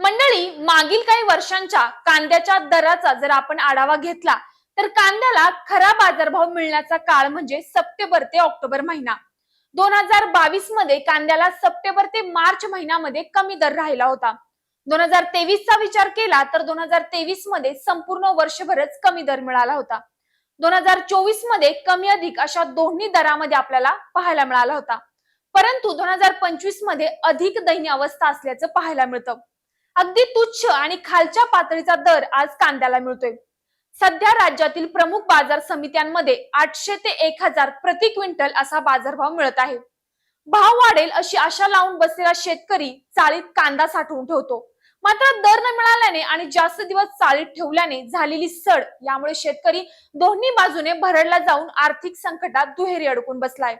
मंडळी मागील काही वर्षांच्या कांद्याच्या दराचा जर आपण आढावा घेतला तर कांद्याला खरा बाजारभाव मिळण्याचा काळ म्हणजे सप्टेंबर ते ऑक्टोबर महिना. दोन हजार बावीसमध्ये कांद्याला सप्टेंबर ते मार्च महिन्यामध्ये कमी दर राहिला होता. दोन हजार तेवीसचा विचार केला तर दोन हजार तेवीसमध्ये संपूर्ण वर्षभरच कमी दर मिळाला होता. दोन हजार चोवीसमध्ये कमी अधिक अशा दोन्ही दरामध्ये आपल्याला पाहायला मिळाला होता. परंतु दोन हजार पंचवीसमध्ये अधिक दयनीय अवस्था असल्याचं पाहायला मिळतं. अगदी तुच्छ आणि खालच्या पातळीचा दर आज कांद्याला मिळतोय. सध्या राज्यातील प्रमुख बाजार समित्यांमध्ये आठशे ते एक हजार प्रति क्विंटल असा बाजारभाव मिळत आहे. भाव वाढेल अशी आशा लावून बसलेला शेतकरी चाळीत कांदा साठवून ठेवतो. मात्र दर न मिळाल्याने आणि जास्त दिवस चाळीत ठेवल्याने झालेली सड यामुळे शेतकरी दोन्ही बाजूने भरडला जाऊन आर्थिक संकटात दुहेरी अडकून बसलाय.